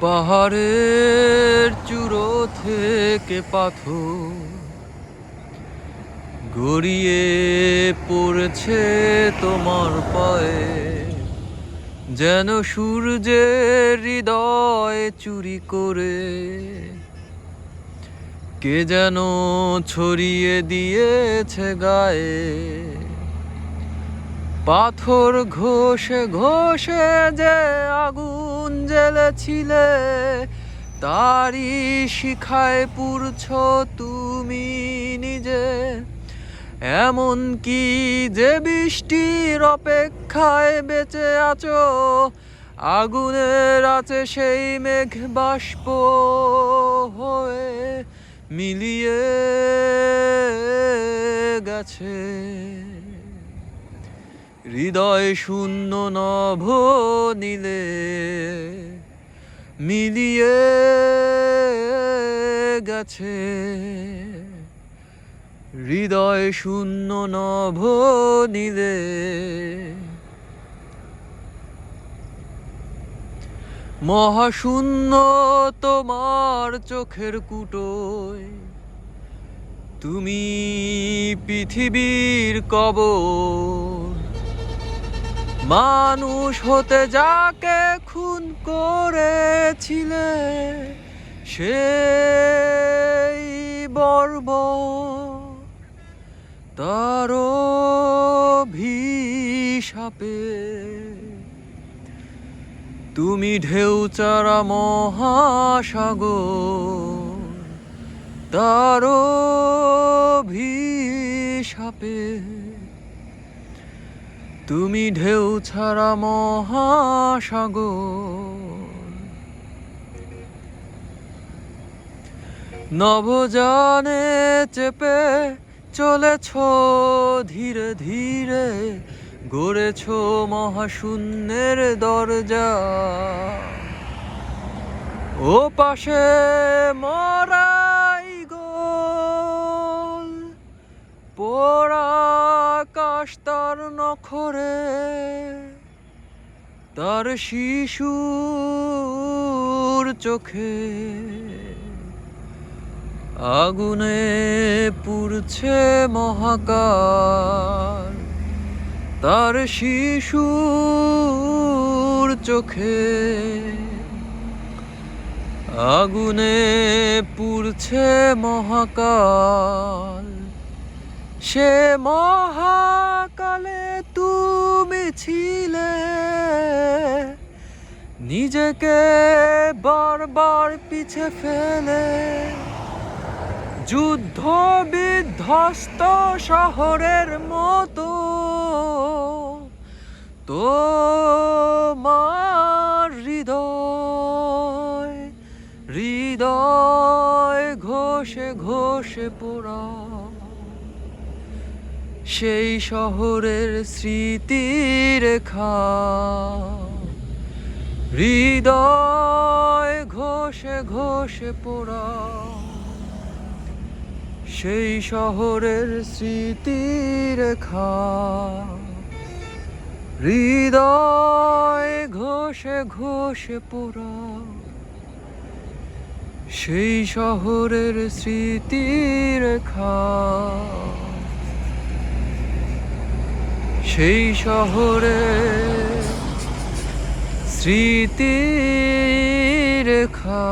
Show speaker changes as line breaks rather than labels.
পাহাড়ের চূড়ো থেকে পাথর গড়িয়ে পড়েছে তোমার পায়ে। যেন সূর্যের হৃদয় চুরি করে, কে যেন ছড়িয়ে দিয়েছে গায়ে। পাথর ঘষে ঘষে যে আগুন জ্বেলেছিলে তারই শিখায় পুরছ তুমি নিজে। এমন কি যে বৃষ্টির অপেক্ষায় বেঁচে আছো, আগুনের আছে সেই মেঘ বাষ্প হয়ে মিলিয়ে গেছে। হৃদয় শূন্য নভ নীলে মিলিয়ে গেছে। হৃদয় শূন্য নভ নীলে মহাশূন্য তোমার চোখের কুটোয়। তুমি পৃথিবীর কবর মানুষ হতে যাকে খুন করেছিলে, সেই বর্ব তার ভিসাপে তুমি ঢেউ চারা মহাসাগর তার ভিসাপে তুমি ঢেউ ছাড়া মহাসাগর। নবজানে চেপে চলেছ ধীরে ধীরে, গড়েছ মহাশূন্যের দরজা। ও পাশে মরাই গোল, পোড়া আকাশ তার নখরে তার শিশুর চোখে আগুনে পুড়ছে মহাকার তার শিশুর চোখে আগুনে পুড়ছে মহাকাল। সে মহাকালে তুমি ছিলে। নিজেকে বারবার পিছে ফেলে। যুদ্ধ বিধ্বস্ত শহরের মতো। তোমার হৃদয় হৃদয় ঘষে ঘষে পোড়া। সেই শহরের স্মৃতি রেখা। হৃদয় ঘষে ঘষে পোড়া। সেই শহরের স্মৃতি রেখা। হৃদয় ঘষে ঘষে পোড়া। সেই শহরের স্মৃতি রেখা। সেই শহরে স্মৃতির খা